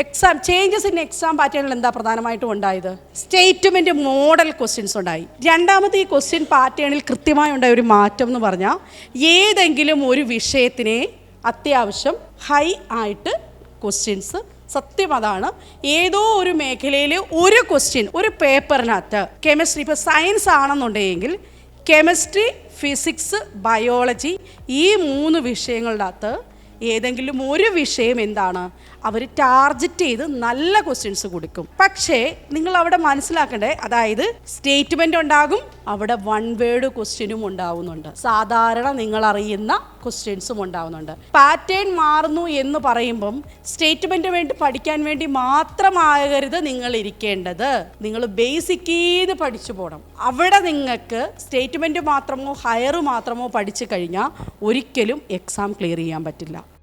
Exam changes in exam പാറ്റേണിൽ എന്താ പ്രധാനമായിട്ടും ഉണ്ടായത്? സ്റ്റേറ്റ്മെന്റ് മോഡൽ ക്വസ്റ്റ്യൻസ് ഉണ്ടായി. രണ്ടാമത് ഈ ക്വസ്റ്റ്യൻ പാറ്റേണിൽ കൃത്യമായി ഉണ്ടായ ഒരു മാറ്റം എന്ന് പറഞ്ഞാൽ ഏതെങ്കിലും ഒരു വിഷയത്തിനെ അത്യാവശ്യം ഹൈ ആയിട്ട് ക്വസ്റ്റ്യൻസ് സത്യം അതാണ്. ഏതോ ഒരു മേഖലയിൽ ഒരു ക്വസ്റ്റ്യൻ ഒരു പേപ്പറിനകത്ത് കെമിസ്ട്രി ഇപ്പോൾ സയൻസ് ആണെന്നുണ്ടെങ്കിൽ കെമിസ്ട്രി ഫിസിക്സ് ബയോളജി ഈ മൂന്ന് വിഷയങ്ങളുടെ അകത്ത് ഏതെങ്കിലും ഒരു വിഷയം എന്താണ്? അവർ ടാർജറ്റ് ചെയ്ത് നല്ല ക്വസ്റ്റ്യൻസ് കൊടുക്കും. പക്ഷേ നിങ്ങൾ അവിടെ മനസ്സിലാക്കണ്ടേ അതായത് സ്റ്റേറ്റ്മെന്റ് ഉണ്ടാകും അവിടെ വൺ വേർഡ് ക്വസ്റ്റ്യനും ഉണ്ടാവുന്നുണ്ട്. സാധാരണ നിങ്ങൾ അറിയുന്ന ക്വസ്റ്റ്യൻസും ഉണ്ടാവുന്നുണ്ട്. പാറ്റേൺ മാറുന്നു എന്ന് പറയുമ്പം സ്റ്റേറ്റ്മെന്റ് വേണ്ടി പഠിക്കാൻ വേണ്ടി മാത്രമാകരുത് നിങ്ങൾ ഇരിക്കേണ്ടത് നിങ്ങൾ ബേസിക് ചെയ്ത് പഠിച്ചു പോകണം അവിടെ നിങ്ങൾക്ക് സ്റ്റേറ്റ്മെന്റ് മാത്രമോ ഹയർ മാത്രമോ പഠിച്ചു കഴിഞ്ഞാൽ ഒരിക്കലും എക്സാം ക്ലിയർ ചെയ്യാൻ പറ്റില്ല.